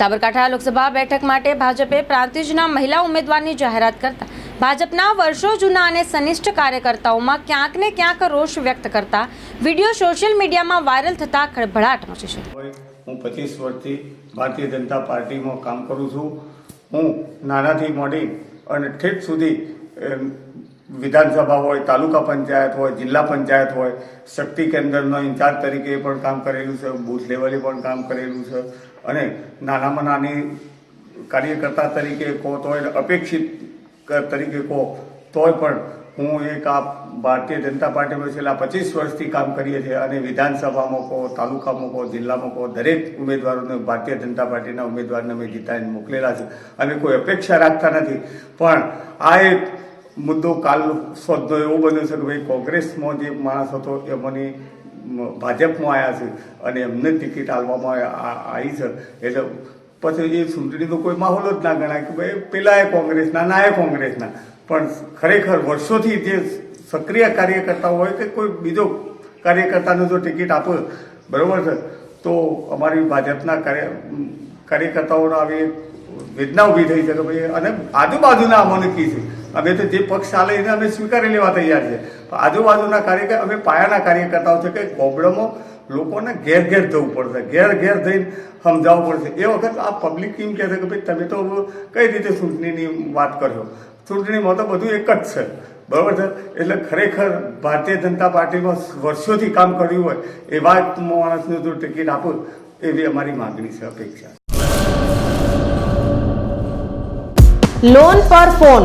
સાબરકાંઠા લોકસભા બેઠક માટે ભાજપે પ્રાંતિજના મહિલા ઉમેદવારની જાહેરાત કરતા ભાજપના વર્ષો જૂના અને સનિષ્ઠ કાર્યકર્તાઓમાં ક્યાંક ને ક્યાંક રોષ વ્યક્ત કરતા વીડિયો સોશિયલ મીડિયામાં વાયરલ થતા ખળભળાટ મચી છે. હું પચીસ વર્ષથી ભારતીય જનતા પાર્ટીમાં કામ કરું છું. હું નાનાથી મોડી અને ઠેઠ સુધી વિધાનસભા હોય, તાલુકા પંચાયત હોય, જિલ્લા પંચાયત હોય, શક્તિ કેન્દ્રનો ઇન્ચાર્જ તરીકે પણ કામ કરેલું છે, બૂથ લેવલે પણ કામ કરેલું છે અને નાનામાં નાની કાર્યકર્તા તરીકે કહો તોય, અપેક્ષિત તરીકે કહો તોય પણ હું એક આ ભારતીય જનતા પાર્ટીમાં છેલ્લા પચીસ વર્ષથી કામ કરીએ છીએ અને વિધાનસભામાં કહો, તાલુકામાં કહો, જિલ્લામાં કહો, દરેક ઉમેદવારોને ભારતીય જનતા પાર્ટીના ઉમેદવારને અમે જીતાઈને મોકલેલા છે. અમે કોઈ અપેક્ષા રાખતા નથી. પણ આ એક મુદ્દો કાલ સોદનો એવો બન્યો છે કે ભાઈ કોંગ્રેસમાં જે માણસ હતો એ મને ભાજપમાં આવ્યા છે અને એમને ટિકિટ આપવામાં આવી છે. એટલે પછી એ ચૂંટણીનો કોઈ માહોલ જ ના ગણાય કે ભાઈ પેલા એ કોંગ્રેસના ના એ કોંગ્રેસના. પણ ખરેખર વર્ષોથી જે સક્રિય કાર્યકર્તા હોય કે કોઈ બીજો કાર્યકર્તાને જો ટિકિટ આપે, બરોબર છે? તો અમારી ભાજપના કાર્ય, કાર્યકર્તાઓનો આવી વેદના ઊભી થઈ છે કે ભાઈ અને આજુબાજુના અમને કી છે. અમે તો જે પક્ષ ચાલે એને અમે સ્વીકારી લેવા તૈયાર છે. આજુબાજુના કાર્યકર, અમે પાયાના કાર્યકર્તાઓ છે કે ગોબડમાં લોકોને ઘેર ઘેર જવું પડશે. ઘેર ઘેર જઈને સમજાવવું પડશે. એ વખત આ પબ્લિક એમ કહે છે કે ભાઈ તમે તો કઈ રીતે ચૂંટણીની વાત કરશો ચૂંટણીમાં તો બધું એક જ છે. બરાબર છે? એટલે ખરેખર ભારતીય જનતા પાર્ટીમાં વર્ષોથી કામ કર્યું હોય એવા માણસને જો ટિકિટ આપો, એવી અમારી માગણી છે, અપેક્ષા લોન પર ફોન